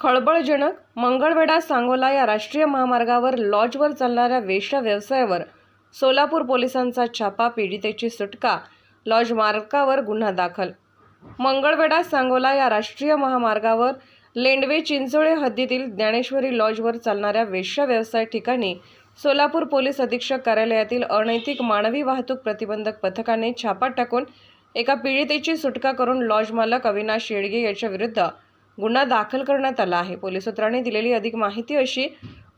खळबळजनक मंगळवेढा सांगोला या राष्ट्रीय महामार्गावर लॉजवर चालणाऱ्या वेश्या व्यवसायावर सोलापूर पोलिसांचा छापा पीडितेची सुटका लॉज मार्कावर गुन्हा दाखल. मंगळवेढा सांगोला या राष्ट्रीय महामार्गावर लेंडवे चिंचोळे हद्दीतील ज्ञानेश्वरी लॉजवर चालणाऱ्या वेश्या व्यवसाय ठिकाणी सोलापूर पोलीस अधीक्षक कार्यालयातील अनैतिक मानवी वाहतूक प्रतिबंधक पथकाने छापा टाकून एका पीडितेची सुटका करून लॉज मालक अविनाश येडगे याच्या विरुद्ध गुन्हा दाखल करण्यात आला आहे. पोलीस सूत्रांनी दिलेली अधिक माहिती अशी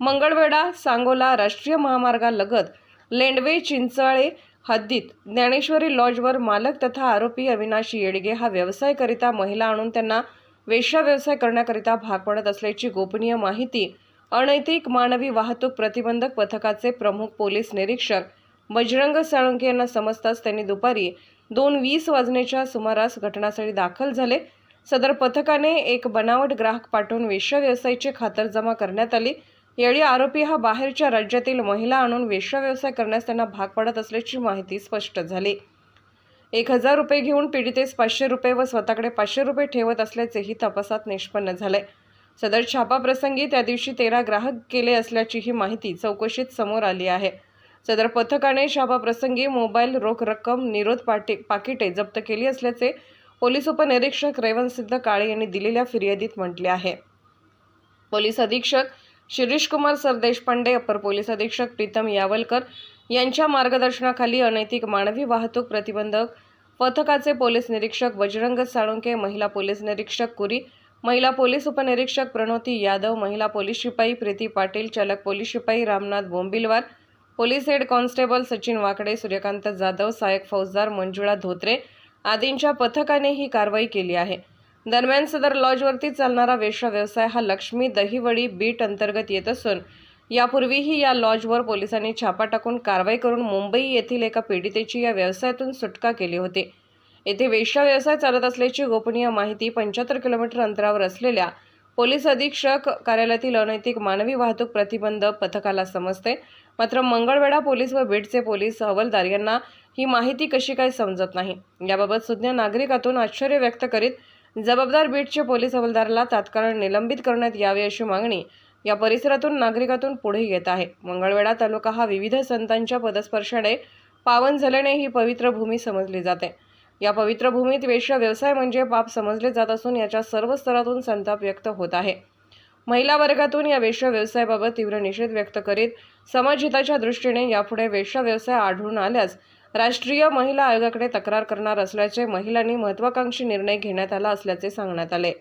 मंगळवेढा सांगोला राष्ट्रीय महामार्गालगत लेंडवे चिंचाळे हद्दीत ज्ञानेश्वरी लॉजवर मालक तथा आरोपी अविनाश येडगे हा व्यवसायकरिता महिला आणून त्यांना वेश्या व्यवसाय करण्याकरिता भाग पडत असल्याची गोपनीय माहिती अनैतिक मानवी वाहतूक प्रतिबंधक पथकाचे प्रमुख पोलीस निरीक्षक बजरंग साळुंके यांना समजताच त्यांनी दुपारी दोन वीस वाजण्याच्या सुमारास घटनास्थळी दाखल झाले. सदर पथकाने एक बनावट ग्राहक पाठवून वेश्या व्यवसायाची खातरजमा करण्यात आली. यावेळी आरोपी हा बाहेरच्या राज्यातील महिला आणून वेश्या व्यवसाय करण्यास त्यांना भाग पडत असल्याची माहिती स्पष्ट झाली. एक हजार रुपये घेऊन पीडितेस पाचशे रुपये व स्वतःकडे पाचशे रुपये ठेवत असल्याचेही तपासात निष्पन्न झाले सदर छापा प्रसंगी त्या दिवशी तेरा ग्राहक केले असल्याचीही माहिती चौकशीत समोर आली आहे. सदर पथकाने छापाप्रसंगी मोबाईल रोख रक्कम निरोध पाटी पाकिटे जप्त केली असल्याचे पोलीस उपनिरीक्षक रेवनसिद्ध काळे यांनी दिलेल्या फिर्यादीत म्हटले आहे. पोलीस अधीक्षक शिरीष कुमार सरदेशपांडे अपर पोलीस अधीक्षक प्रीतम यावलकर यांच्या मार्गदर्शनाखाली अनैतिक मानवी वाहतूक प्रतिबंधक पथकाचे पोलीस निरीक्षक बजरंग साळुंके महिला पोलीस निरीक्षक कुरी महिला पोलीस उपनिरीक्षक प्रणोती यादव महिला पोलीस शिपाई प्रीती पाटील चालक पोलीस शिपाई Ramnath Bombilwar police head constable Sachin Wakde Suryakant Jadhav सहाय्यक फौजदार मंजुळा धोत्रे आदींच्या पथकाने ही कारवाई केली आहे. दरम्यान सदर लॉजवरती चालणारा वेश्या व्यवसाय हा लक्ष्मी दहिवडी बीट अंतर्गत येत असून यापूर्वीही या लॉजवर पोलिसांनी छापा टाकून कारवाई करून मुंबई येथील एका पीडितेची या व्यवसायातून सुटका केली होती. येथे वेश्या व्यवसाय चालत असल्याची गोपनीय माहिती पंच्याहत्तर किलोमीटर अंतरावर असलेल्या पोलीस अधीक्षक कार्यालयातील अनैतिक मानवी वाहतूक प्रतिबंध पथकाला समजते. मात्र मंगळवेढा पोलीस व बीडचे पोलीस हवालदार यांना ही माहिती कशी काय समजत नाही? याबाबत सुज्ञ नागरिकातून आश्चर्य व्यक्त करीत जबाबदार बीडचे पोलीस हवालदारला तात्काळ निलंबित करण्यात यावे अशी मागणी या परिसरातून नागरिकातून पुढे येत आहे. मंगळवेढा तालुका हा विविध संतांच्या पदस्पर्शाने पावन झाल्याने ही पवित्र भूमी समजली जाते. या पवित्र भूमीत वेश्या व्यवसाय म्हणजे पाप समजले जात असून याच्या सर्व स्तरातून संताप व्यक्त होत आहे. महिला वर्गातून या वेश्या व्यवसायाबाबत तीव्र निषेध व्यक्त करीत समाजहिताच्या दृष्टीने यापुढे वेश्या व्यवसाय आढळून आल्यास राष्ट्रीय महिला आयोगाकडे तक्रार करणार असल्याचे महिलांनी महत्वाकांक्षी निर्णय घेण्यात आला असल्याचे सांगण्यात आले.